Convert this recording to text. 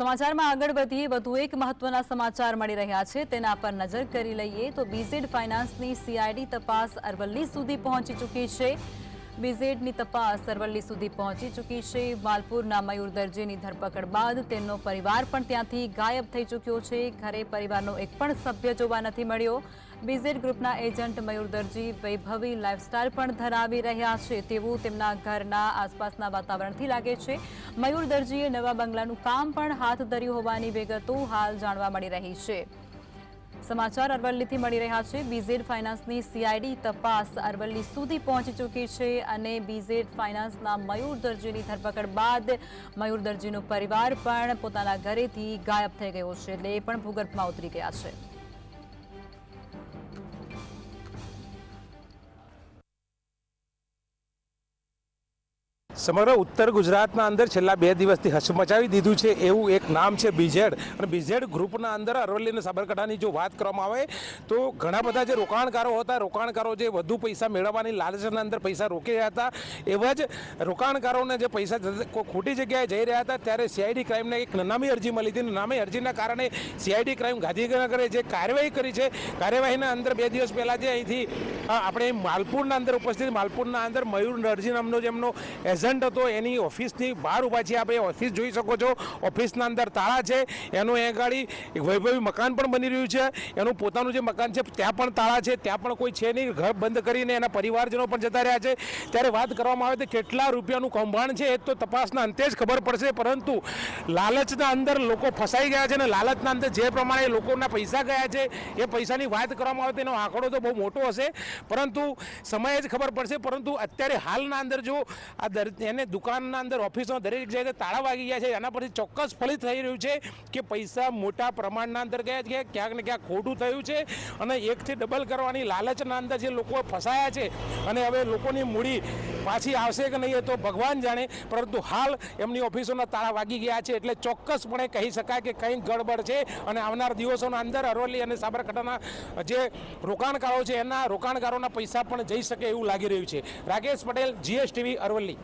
સમાચારમાં આગળ વધીએ વધુ એક મહત્વના સમાચાર મળી રહ્યા છે. તેના પર નજર કરી લઈએ તો બીઝેડ ફાઇનાન્સની સીઆઈડી તપાસ અરવલ્લી સુધી પહોંચી ચૂકી છે. બીઝેડની તપાસ અરવલ્લી સુધી પહોંચી ચૂકી છે. માલપુરના મયુર દરજીની ધરપકડ બાદ તેમનો પરિવાર પણ ત્યાંથી ગાયબ થઈ ચૂક્યો છે. ઘરે પરિવારનો એક પણ સભ્ય જોવા નથી મળ્યો. બીઝેડ ગ્રુપના એજન્ટ મયુર દરજી વૈભવી લાઇફસ્ટાઇલ પણ ધરાવી રહ્યા છે તેવું તેમના ઘરના આસપાસના વાતાવરણથી લાગે છે. મયુર દરજીએ નવા બંગલાનું કામ પણ હાથ ધર્યું હોવાની વિગતો હાલ જાણવા મળી રહી છે. સમાચાર અરવલ્લીથી મળી રહ્યા છે. બીઝેડ ફાઇનાન્સની સીઆઈડી તપાસ અરવલ્લી સુધી પહોંચી ચૂકી છે અને બીઝેડ ફાઇનાન્સના મયુર દરજીની ધરપકડ બાદ મયુર દરજીનો પરિવાર પણ પોતાના ઘરેથી ગાયબ થઈ ગયો છે. એટલે એ પણ ભૂગર્ભમાં ઉતરી ગયા છે. સમગ્ર ઉત્તર ગુજરાતના અંદર છેલ્લા બે દિવસથી હચમચાવી દીધું છે. એવું એક નામ છે બીઝેડ અને બીઝેડ ગ્રુપના અંદર અરવલ્લી અને સાબરકાંઠાની જો વાત કરવામાં આવે, તો ઘણા બધા જે રોકાણકારો હતા, રોકાણકારો જે વધુ પૈસા મેળવવાની લાલચના અંદર પૈસા રોકી રહ્યા હતા, એવા જ રોકાણકારોને જે પૈસા ખોટી જગ્યાએ જઈ રહ્યા હતા, ત્યારે સીઆઈડી ક્રાઇમને એક નામી અરજી મળી હતી. નામી અરજીના કારણે સીઆઈડી ક્રાઇમ ગાંધીનગરે જે કાર્યવાહી કરી છે, કાર્યવાહીના અંદર બે દિવસ પહેલાં જે અહીંથી આપણે માલપુરના અંદર ઉપસ્થિત, માલપુરના અંદર મયુર અરજી નામનો જેમનો એજન્ટ હતો, એની ઓફિસની બહાર ઊભા છે. આપણે ઓફિસ જોઈ શકો છો. ઓફિસના અંદર તાળા છે. એનું એ ગાડી વૈભવી મકાન પણ બની રહ્યું છે. એનું પોતાનું જે મકાન છે, ત્યાં પણ તાળા છે. ત્યાં પણ કોઈ છે નહીં. ઘર બંધ કરીને એના પરિવારજનો પણ જતા રહ્યા છે. ત્યારે વાત કરવામાં આવે તો કેટલા રૂપિયાનું કૌભાંડ છે એ તો તપાસના અંતે જ ખબર પડશે. પરંતુ લાલચના અંદર લોકો ફસાઈ ગયા છે અને લાલચના અંદર જે પ્રમાણે લોકોના પૈસા ગયા છે, એ પૈસાની વાત કરવામાં આવે તો એનો આંકડો તો બહુ મોટો હશે. પરંતુ સમયે જ ખબર પડશે. પરંતુ અત્યારે હાલના અંદર જો આ દર એને દુકાનના અંદર ઓફિસમાં દરેક જગ્યાએ તાળા વાગી ગયા છે. એના પરથી ચોક્કસ ફલિત થઈ રહ્યું છે કે પૈસા મોટા પ્રમાણના અંદર ગયા છે, ક્યાંક ને ક્યાંક ખોટું થયું છે અને એકથી ડબલ કરવાની લાલચના અંદર જે લોકો ફસાયા છે અને હવે લોકોની મૂડી પાછી આવશે કે નહીં એ તો ભગવાન જાણે, પરંતુ હાલ એમની ઓફિસોના તાળા વાગી ગયા છે એટલે ચોક્કસપણે કહી શકાય કે કંઈક ગડબડ છે અને આવનાર દિવસોના અંદર અરવલ્લી અને સાબરકાંઠાના જે રોકાણકારો છે, એના રોકાણકારોના પૈસા પણ જઈ શકે એવું લાગી રહ્યું છે. રાકેશ પટેલ જીએસટીવી અરવલ્લી.